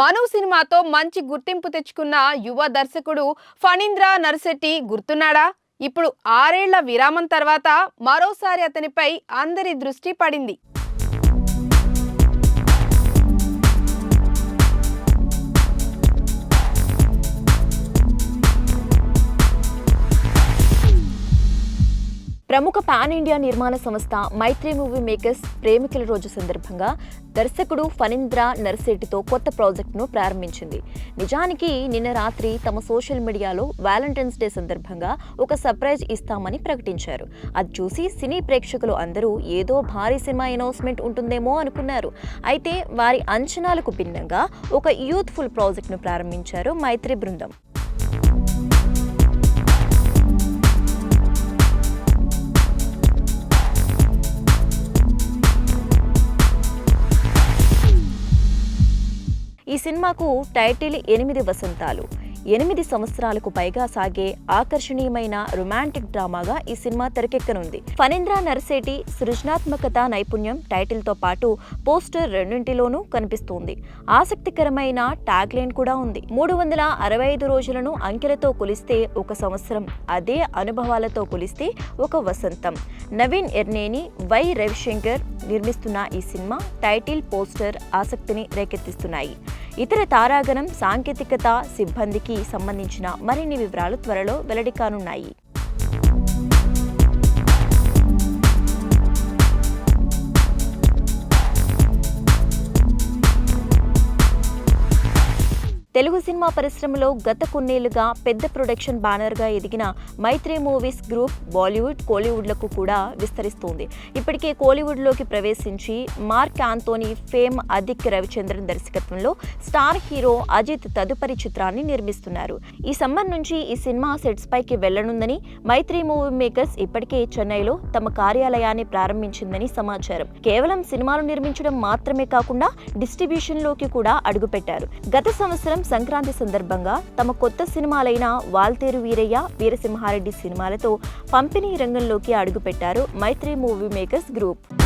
మను సినిమాతో మంచి గుర్తింపు తెచ్చుకున్న యువ దర్శకుడు ఫణీంద్ర నర్శెట్టి గుర్తున్నాడా? ఇప్పుడు ఆరేళ్ళ విరామం తర్వాత మరోసారి అతనిపై అందరి దృష్టి పడింది. ప్రముఖ పాన్ ఇండియా నిర్మాణ సంస్థ మైత్రి మూవీ మేకర్స్ ప్రేమికుల రోజు సందర్భంగా దర్శకుడు ఫణీంద్ర నర్శెట్టితో కొత్త ప్రాజెక్టును ప్రారంభించింది. నిజానికి నిన్న రాత్రి తమ సోషల్ మీడియాలో వ్యాలంటైన్స్ డే సందర్భంగా ఒక సర్ప్రైజ్ ఇస్తామని ప్రకటించారు. అది చూసి సినీ ప్రేక్షకులు అందరూ ఏదో భారీ సినిమా అనౌన్స్మెంట్ ఉంటుందేమో అనుకున్నారు. అయితే వారి అంచనాలకు భిన్నంగా ఒక యూత్ఫుల్ ప్రాజెక్టును ప్రారంభించారు మైత్రి బృందం. ఈ సినిమాకు టైటిల్ ఎనిమిది వసంతాలు. ఎనిమిది సంవత్సరాలకు పైగా సాగే ఆకర్షణీయమైన రొమాంటిక్ డ్రామాగా ఈ సినిమా తెరకెక్కనుంది. ఫణీంద్ర నరసేటి సృజనాత్మకత నైపుణ్యం టైటిల్తో పాటు పోస్టర్ రెండింటిలోనూ కనిపిస్తోంది. ఆసక్తికరమైన ట్యాగ్ లైన్ కూడా ఉంది. మూడు వందల అరవై ఐదు రోజులను అంకెలతో కొలిస్తే ఒక సంవత్సరం అదే అనుభవాలతో కొలిస్తే ఒక వసంతం. నవీన్ ఎర్నేని వై రవిశంకర్ నిర్మిస్తున్న ఈ సినిమా టైటిల్ పోస్టర్ ఆసక్తిని రేకెత్తిస్తున్నాయి. ఇతర తారాగణం సాంకేతికత సిబ్బందికి సంబంధించిన మరిన్ని వివరాలు త్వరలో వెల్లడి కానున్నాయి తెలుగు సినిమా పరిశ్రమలో గత కొన్నేళ్ళుగా పెద్ద ప్రొడక్షన్ బ్యానర్గా ఎదిగిన మైత్రి మూవీస్ గ్రూప్ బాలీవుడ్ కోలీవుడ్లకు కూడా విస్తరిస్తోంది. ఇప్పటికే కోలీవుడ్లోకి ప్రవేశించి Mark Antony fame Adhik Ravichandran దర్శకత్వంలో స్టార్ హీరో అజిత్ తదుపరి చిత్రాన్ని నిర్మిస్తున్నారు. ఈ సమ్మర్ నుంచి ఈ సినిమా సెట్స్ పైకి వెళ్ళనుందని మైత్రి మూవీ మేకర్స్ ఇప్పటికే చెన్నైలో తమ కార్యాలయాన్ని ప్రారంభించిందని సమాచారం. కేవలం సినిమాలు నిర్మించడం మాత్రమే కాకుండా డిస్ట్రిబ్యూషన్లోకి కూడా అడుగుపెట్టారు. గత సంవత్సరం సంక్రాంతి సందర్భంగా తమ కొత్త సినిమాలైన వాల్తేరు వీరయ్య వీరసింహారెడ్డి సినిమాలతో పంపిణీ రంగంలోకి అడుగుపెట్టారు మైత్రి మూవీ మేకర్స్ గ్రూప్.